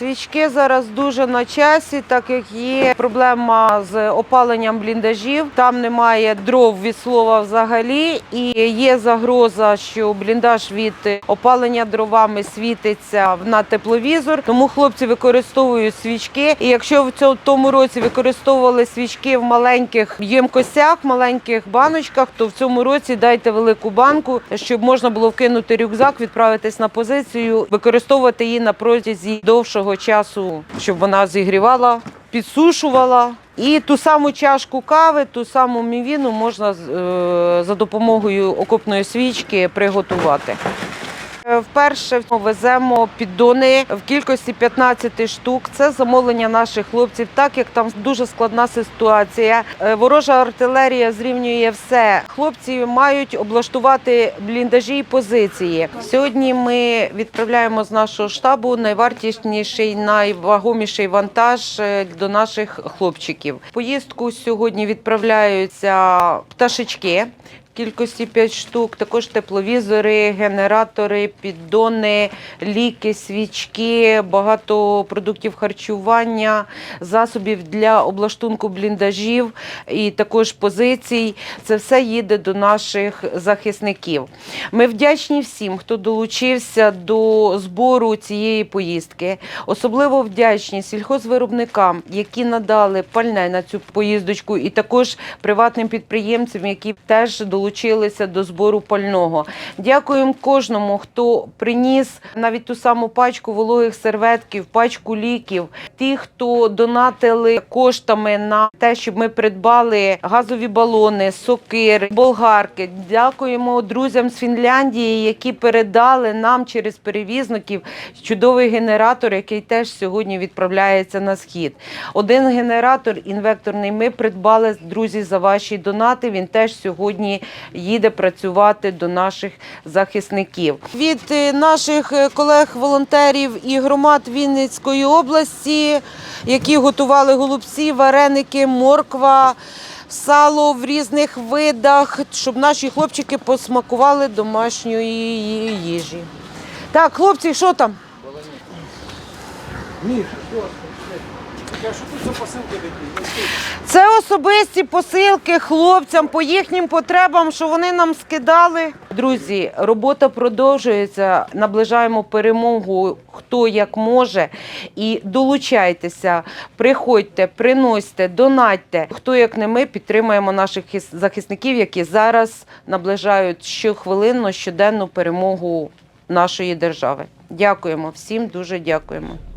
Свічки зараз дуже на часі, так як є проблема з опаленням бліндажів. Там немає дров від слова взагалі, і є загроза, що бліндаж від опалення дровами світиться на тепловізор. Тому хлопці використовують свічки. І якщо в цьому тому році використовували свічки в маленьких ємкостях, маленьких баночках, то в цьому році дайте велику банку, щоб можна було вкинути рюкзак, відправитись на позицію, використовувати її на протязі довшого часу, щоб вона зігрівала, підсушувала. І ту саму чашку кави, ту саму мівіну можна е, за допомогою окопної свічки приготувати. Е, Вперше веземо піддони в кількості 15 штук. Це замовлення наших хлопців, так як там дуже складна ситуація. Е, Ворожа артилерія зрівнює все. Хлопці мають облаштувати бліндажі і позиції. Сьогодні ми відправляємо з нашого штабу найвартісніший, найвагоміший вантаж е, до наших хлопчиків. Поїздку сьогодні відправляються пташечки кількості 5 штук, також тепловізори, генератори, піддони, ліки, свічки, багато продуктів харчування, засобів для облаштунку бліндажів і також позицій. Це все їде до наших захисників. Ми вдячні всім, хто долучився до збору цієї поїздки. Особливо вдячні сільхозвиробникам, які надали пальне на цю поїздочку, і також приватним підприємцям, які теж долучилися до збору пального. Дякуємо кожному, хто приніс навіть ту саму пачку вологих серветків, пачку ліків. Ті, хто донатили коштами на те, щоб ми придбали газові балони, сокири, болгарки. Дякуємо друзям з Фінляндії, які передали нам через перевізників чудовий генератор, який теж сьогодні відправляється на схід. Один генератор інвекторний ми придбали друзі за ваші донати. Він теж сьогодні їде працювати до наших захисників. Від е, наших е, колег-волонтерів і громад Вінницької області, які готували голубці, вареники, морква. Сало в різних видах, щоб наші хлопчики посмакували домашньої їжі. Так, хлопці, що там? Міша, що? Це особисті посилки хлопцям по їхнім потребам, що вони нам скидали. Друзі, робота продовжується. Наближаємо перемогу хто як може. І долучайтеся, приходьте, приносьте, донатьте. Хто як не ми підтримуємо наших захисників, які зараз наближають щохвилинно щоденну перемогу нашої держави. Дякуємо всім, дуже дякуємо.